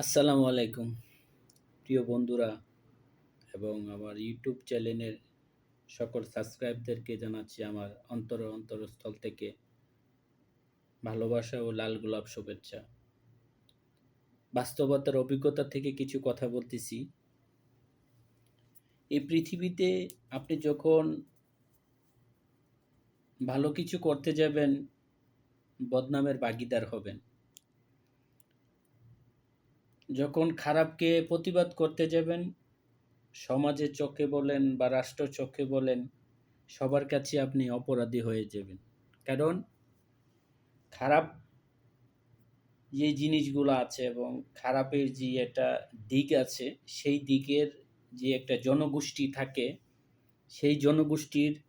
আসসালামু আলাইকুম, প্রিয় বন্ধুরা এবং আমার ইউটিউব চ্যানেলের সকল সাবস্ক্রাইবদেরকে জানাচ্ছি আমার অন্তর অন্তরস্থল থেকে ভালোবাসা ও লাল গোলাপ শুভেচ্ছা। বাস্তবতার অভিজ্ঞতা থেকে কিছু কথা বলতেছি। এই পৃথিবীতে আপনি যখন ভালো কিছু করতে যাবেন, বদনামের ভাগিদার হবেন। যখন খারাপকে প্রতিবাদ করতে যাবেন সমাজের চোখে বলেন বা রাষ্ট্র চোখে বলেন, সবার কাছে আপনি অপরাধী হয়ে যাবেন। কারণ খারাপ যে জিনিসগুলো আছে এবং খারাপের যে একটা দিক আছে, সেই দিকের যে একটা জনগোষ্ঠী থাকে, সেই জনগোষ্ঠীর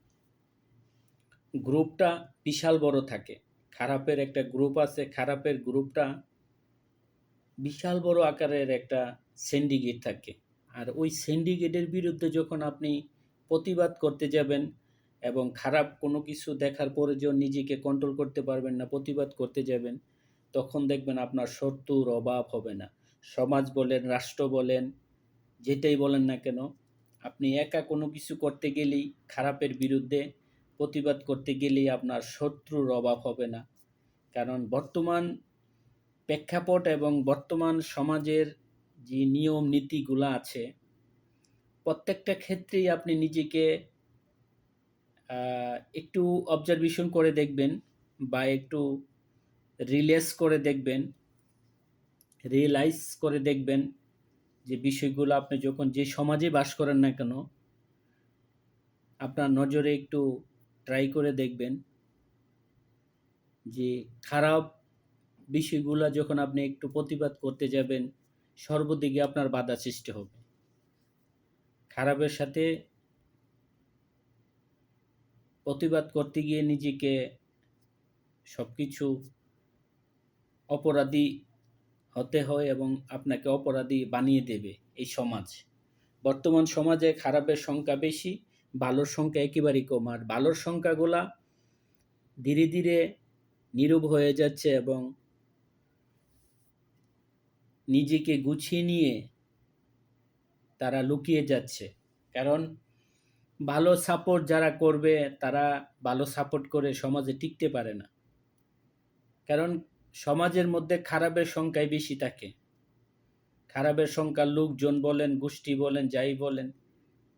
গ্রুপটা বিশাল বড় থাকে। খারাপের একটা গ্রুপ আছে, খারাপের গ্রুপটা বিশাল বড় আকারের একটা সিন্ডিকেট থাকে। আর ওই সিন্ডিকেটের বিরুদ্ধে যখন আপনি প্রতিবাদ করতে যাবেন এবং খারাপ কোনো কিছু দেখার পরে যখন নিজেকে কন্ট্রোল করতে পারবেন না, প্রতিবাদ করতে যাবেন, তখন দেখবেন আপনার শত্রুর অভাব হবে না। সমাজ বলেন, রাষ্ট্র বলেন, যেটাই বলেন না কেন, আপনি একা কোনো কিছু করতে গেলেই, খারাপের বিরুদ্ধে প্রতিবাদ করতে গেলেই আপনার শত্রুর অভাব হবে না। কারণ বর্তমান প্রেক্ষাপট এবং বর্তমান সমাজের যে নিয়ম নীতিগুলো আছে, প্রত্যেকটা ক্ষেত্রেই আপনি নিজেকে একটু অবজারভেশন করে দেখবেন বা একটু রিলেস করে দেখবেন রিয়েলাইজ করে দেখবেন যে বিষয়গুলো আপনি যখন যে সমাজে বাস করেন না কেন, আপনার নজরে একটু ট্রাই করে দেখবেন যে খারাপ বিষয়গুলো যখন আপনি একটু প্রতিবাদ করতে যাবেন, সর্বদিকে আপনার বাধা সৃষ্টি হবে। খারাপের সাথে প্রতিবাদ করতে গিয়ে নিজেকে সব কিছু অপরাধী হতে হয় এবং আপনাকে অপরাধী বানিয়ে দেবে এই সমাজ। বর্তমান সমাজে খারাপের সংখ্যা বেশি, ভালোর সংখ্যা একেবারেই কম, আর ভালোর সংখ্যাগুলা ধীরে ধীরে নীরব হয়ে যাচ্ছে এবং নিজেকে গুছিয়ে নিয়ে তারা লুকিয়ে যাচ্ছে। কারণ ভালো সাপোর্ট যারা করবে, তারা ভালো সাপোর্ট করে সমাজে টিকতে পারে না। কারণ সমাজের মধ্যে খারাপের সংখ্যাই বেশি থাকে। খারাপের সংখ্যার লোকজন বলেন, গোষ্ঠী বলেন, যাই বলেন,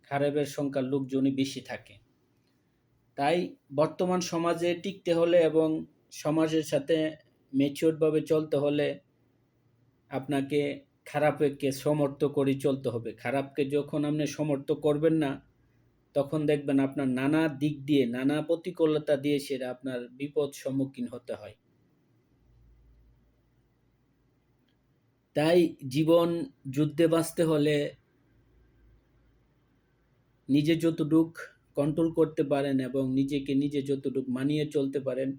খারাপের সংখ্যার লোকজনই বেশি থাকে। তাই বর্তমান সমাজে টিকতে হলে এবং সমাজের সাথে মেচিওরভাবে চলতে হলে আপনাকে খারাপকে সমর্থ করে চলতে হবে। খারাপকে যখন আপনি সমর্থ করবেন না, তখন দেখবেন আপনার নানা দিক দিয়ে, নানা প্রতিকূলতা দিয়ে সেটা আপনার বিপদ সম্মুখীন হতে হয়। তাই জীবন, যুদ্ধে বাঁচতে হলে নিজে যতটুক কন্ট্রোল করতে পারেন এবং নিজেকে নিজে যতটুক মানিয়ে চলতে পারেন,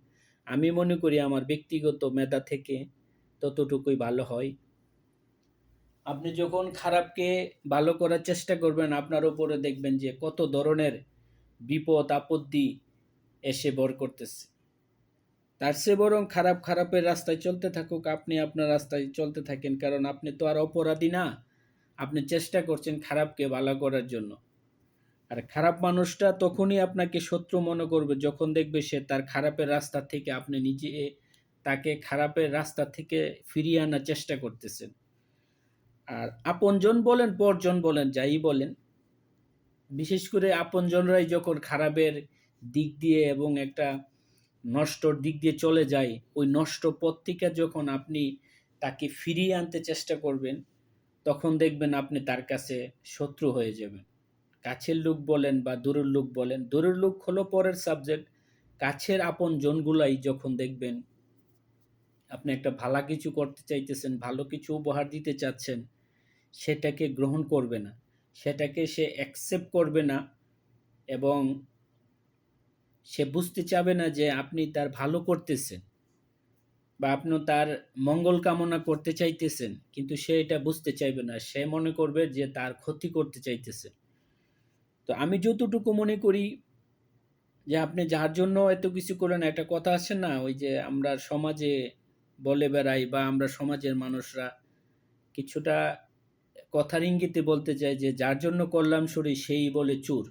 আমি মনে করি আমার ব্যক্তিগত মেধা থেকে ততটুকুই ভালো হয়। আপনি যখন খারাপকে ভালো করার চেষ্টা করবেন, আপনার উপরে দেখবেন যে কত ধরনের বিপদ, আপত্তি এসে বর করতেছে। তার চেয়ে বরং খারাপ খারাপের রাস্তায় চলতে থাকুক, আপনি আপনার রাস্তায় চলতে থাকেন, কারণ আপনি তো আর অপরাধী না। আপনি চেষ্টা করছেন খারাপকে ভালো করার জন্য। আর খারাপ মানুষটা তখনই আপনাকে শত্রু মনে করবে যখন দেখবে সে তার খারাপের রাস্তা থেকে আপনি নিজে তাকে খারাপের রাস্তা থেকে ফিরিয়ে আনার চেষ্টা করতেছেন। আর আপনজন বলেন পরজন বলেন, যাই বলেন, বিশেষ করে আপনজনরাই যখন খারাপের দিক দিয়ে এবং একটা নষ্টর দিক দিয়ে চলে যায়, ওই নষ্ট পথ থেকে যখন আপনি তাকে ফিরিয়ে আনতে চেষ্টা করবেন, তখন দেখবেন আপনি তার কাছে শত্রু হয়ে যাবেন। কাছের লোক বলেন বা দূরের লোক বলেন, দূরের লোক হলো পরের সাবজেক্ট কাছের আপন জনগুলাই যখন দেখবেন আপনি একটা ভালো কিছু করতে চাইতেছেন, ভালো কিছু উপহার দিতে চাচ্ছেন সেটাকে গ্রহণ করবে না। সেটাকে সে অ্যাকসেপ্ট করবে না এবং সে বুঝতে চাবে না যে আপনি তার ভালো করতেছেন বা আপনি তার মঙ্গল কামনা করতে চাইতেছেন, কিন্তু সে এটা বুঝতে চাইবে না। সে মনে করবে যে তার ক্ষতি করতে চাইতেছে। তো আমি যতটুকু মনে করি যে আপনি যার জন্য এত কিছু করেন একটা কথা আছে না? ওই যে আমরা সমাজে বলে বেড়াই বা আমরা সমাজের মানুষরা কিছুটা কথার ইঙ্গিতে বলতে চাই যে, যার জন্য করলাম চুরি, সেই বলে চুর।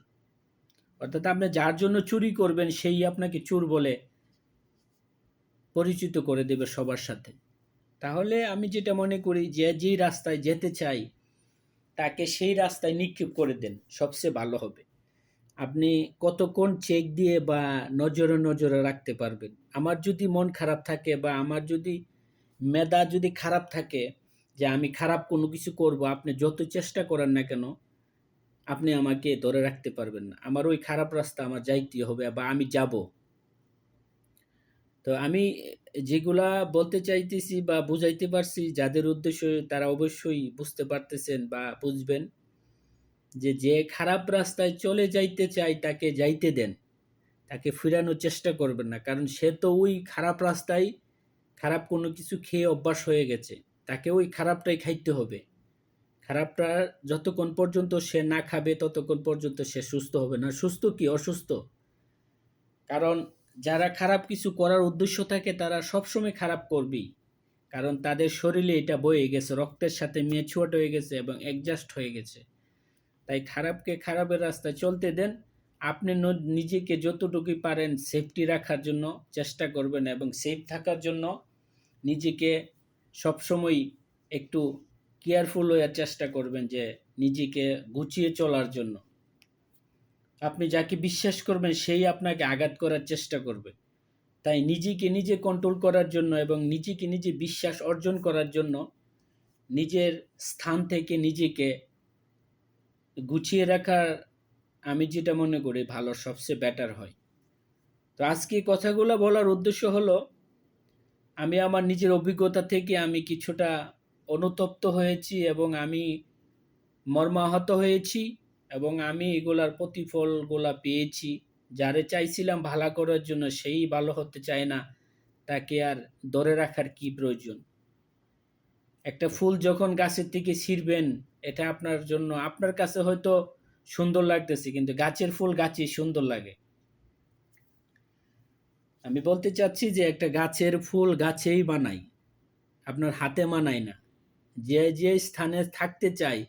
অর্থাৎ আপনি যার জন্য চুরি করবেন, সেই আপনাকে চুর বলে পরিচিত করে দেবে সবার সাথে। তাহলে আমি যেটা মনে করি, যে যেই রাস্তায় যেতে চাই, তাকে সেই রাস্তায় নিক্ষেপ করে দেন, সবচেয়ে ভালো হবে। আপনি কতক্ষণ চেক দিয়ে বা নজরে নজরে রাখতে পারবেন। আমার যদি মন খারাপ থাকে বা আমার যদি মেধা যদি খারাপ থাকে যে আমি খারাপ কোনো কিছু করব, আপনি যত চেষ্টা করেন না কেন, আপনি আমাকে ধরে রাখতে পারবেন না। আমার ওই খারাপ রাস্তা আমার যাইতে হবে বা আমি যাব। তো আমি যেগুলা বলতে চাইতেছি বা বুঝাইতে পারছি, যাদের উদ্দেশ্য তারা অবশ্যই বুঝতে পারতেছেন বা বুঝবেন যে যে খারাপ রাস্তায় চলে যাইতে চায় তাকে যাইতে দেন। তাকে ফিরানোর চেষ্টা করবেন না। কারণ সে তো ওই খারাপ রাস্তায় খারাপ কোনো কিছু খেয়ে অভ্যাস হয়ে গেছে। তাকে ওই খারাপটাই খাইতে হবে। খারাপটা যতক্ষণ পর্যন্ত সে না খাবে, ততক্ষণ পর্যন্ত সে সুস্থ হবে না। সুস্থ কি? অসুস্থ। কারণ যারা খারাপ কিছু করার উদ্দেশ্য থাকে, তারা সবসময় খারাপ করবেই। কারণ তাদের শরীরে এটা বয়ে গেছে, রক্তের সাথে মেছুয়াট হয়ে গেছে এবং অ্যাডজাস্ট হয়ে গেছে। তাই খারাপকে খারাপের রাস্তায় চলতে দেন। আপনি নিজেকে যতটুকুই পারেন সেফটি রাখার জন্য চেষ্টা করবেন এবং সেফ থাকার জন্য নিজেকে সবসময় একটু কেয়ারফুল হওয়ার চেষ্টা করবেন যে নিজেকে গুছিয়ে চলার জন্য। আপনি যাকে বিশ্বাস করবেন, সেই আপনাকে আঘাত করার চেষ্টা করবে। তাই নিজেকে নিজে কন্ট্রোল করার জন্য এবং নিজেকে নিজে বিশ্বাস অর্জন করার জন্য নিজের স্থান থেকে নিজেকে গুছিয়ে রাখার আমি যেটা মনে করি ভালো, সবচেয়ে বেটার হয়। তো আজকে কথাগুলো বলার উদ্দেশ্য হলো আমি আমার নিজের অভিজ্ঞতা থেকে আমি কিছুটা অনুতপ্ত হয়েছি এবং আমি মর্মাহত হয়েছি এবং আমি এগুলার প্রতিফলগুলা পেয়েছি। যারে চাইছিলাম ভালো করার জন্য সেই ভালো হতে চায় না, তাকে আর ধরে রাখার কি প্রয়োজন? একটা ফুল যখন গাছের থেকে ছিঁড়বেন, এটা আপনার জন্য, আপনার কাছে হয়তো সুন্দর লাগতেছে, কিন্তু গাছের ফুল গাছই সুন্দর লাগে। আমি বলতে চাচ্ছি যে একটা গাছের ফুল গাছেই বানাই। আপনার হাতে মানায় না। যে যে স্থানে থাকতে চাই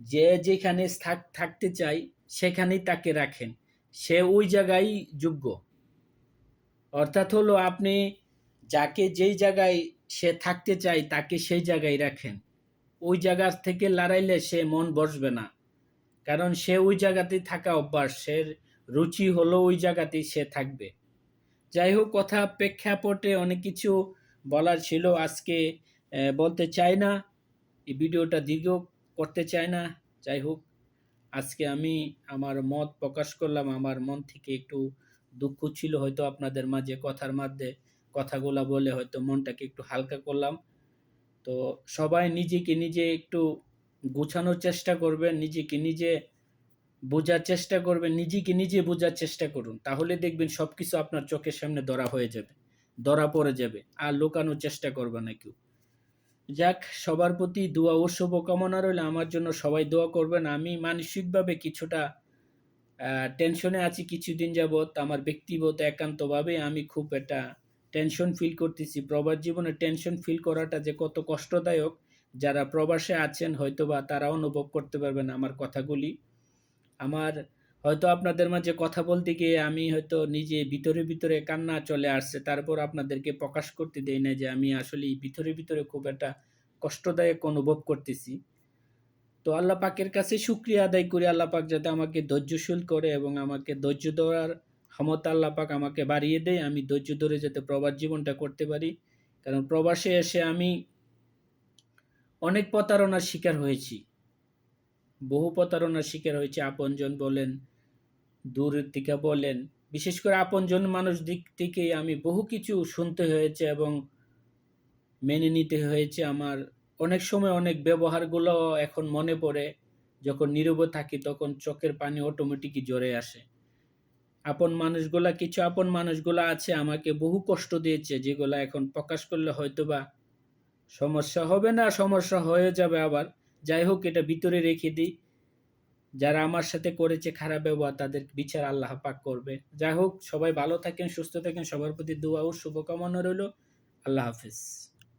যে যেখানে থাক- থাকতে চাই সেখানেই তাকে রাখেন। সে ওই জায়গায় যোগ্য। অর্থাৎ হলো আপনি যাকে যেই জায়গায় সে থাকতে চায়, তাকে সেই জায়গায় রাখেন। ওই জায়গা থেকে লড়াইলে সে মন বসবে না। কারণ সে ওই জায়গাতেই থাকা অভ্যাস, সে রুচি হলো ওই জায়গাতেই সে থাকবে। যাই হোক কথা প্রেক্ষাপটে অনেক কিছু বলার ছিল। আজকে বলতে চাই না। এই ভিডিওটা দীর্ঘ করতে চাই না। যাই হোক আজকে আমি আমার মত প্রকাশ করলাম। আমার মন থেকে একটু দুঃখ ছিল হয়তো আপনাদের মাঝে কথার মধ্যে। কথাগুলা বলে হয়তো মনটাকে একটু হালকা করলাম। তো সবাই নিজেকে নিজে একটু গোছানোর চেষ্টা করবেন। নিজেকে নিজে বোঝার চেষ্টা করবেন, নিজেকে নিজে বোঝার চেষ্টা করুন। তাহলে দেখবেন সব কিছু আপনার চোখের সামনে ধরা হয়ে যাবে, ধরা পড়ে যাবে, আর লুকানোর চেষ্টা করবে না কেউ। যাক, সবার প্রতি দোয়া ও শুভকামনা রইল। আমার জন্য সবাই দোয়া করবেন। আমি মানসিকভাবে কিছুটা টেনশনে আছি কিছুদিন যাবৎ। আমার ব্যক্তিগত একান্তভাবে আমি খুব একটা টেনশন ফিল করতেছি। প্রবাস জীবনে টেনশন ফিল করাটা যে কত কষ্টদায়ক। যারা প্রবাসে আছেন, হয়তোবা তারা অনুভব করতে পারবেন আমার কথাগুলি। আমার হয়তো আপনাদের মাঝে কথা বলতে গিয়ে আমি হয়তো নিজে ভিতরে ভিতরে কান্না চলে আসছে, তারপর আপনাদেরকে প্রকাশ করতে দেই না যে আমি আসলে ভিতরে ভিতরে খুব একটা কষ্টদায়ক অনুভব করতেছি। তো আল্লাহ পাকের কাছে শুক্রিয়া আদায় করি, আল্লাহ পাক যাতে আমাকে ধৈর্যশীল করে এবং আমাকে ধৈর্য ধরার ক্ষমতা আল্লাহ পাক আমাকে বাড়িয়ে দেয়, আমি ধৈর্য ধরে যাতে প্রবাস জীবনটা করতে পারি। কারণ প্রবাসে এসে আমি অনেক প্রতারণার শিকার হয়েছি। বহু প্রতারণার শিকার হয়েছে আপনজন বলেন, দূরের থেকে বলেন। বিশেষ করে আপনজন মানুষ দিক থেকে আমি বহু কিছু শুনতে হয়েছে এবং মেনে নিতে হয়েছে আমার। অনেক সময় অনেক ব্যবহারগুলো এখন মনে পড়ে, যখন নীরবে থাকি তখন চোখের পানি অটোমেটিকই জ্বরে আসে। আপন মানুষগুলা, কিছু আপন মানুষগুলা আছে আমাকে বহু কষ্ট দিয়েছে, যেগুলা এখন প্রকাশ করলে হয়তোবা সমস্যা হবে না, সমস্যা হয়ে যাবে আবার। যাই হোক, এটা ভিতরে রেখে দিই। যারা আমার সাথে করেছে খারাপ ব্যবহার, তাদের বিচার আল্লাহ পাক করবে। যাই হোক, সবাই ভালো থাকেন, সুস্থ থাকেন, সবার প্রতি দোয়া ও শুভকামনা রইল। আল্লাহ হাফিজ।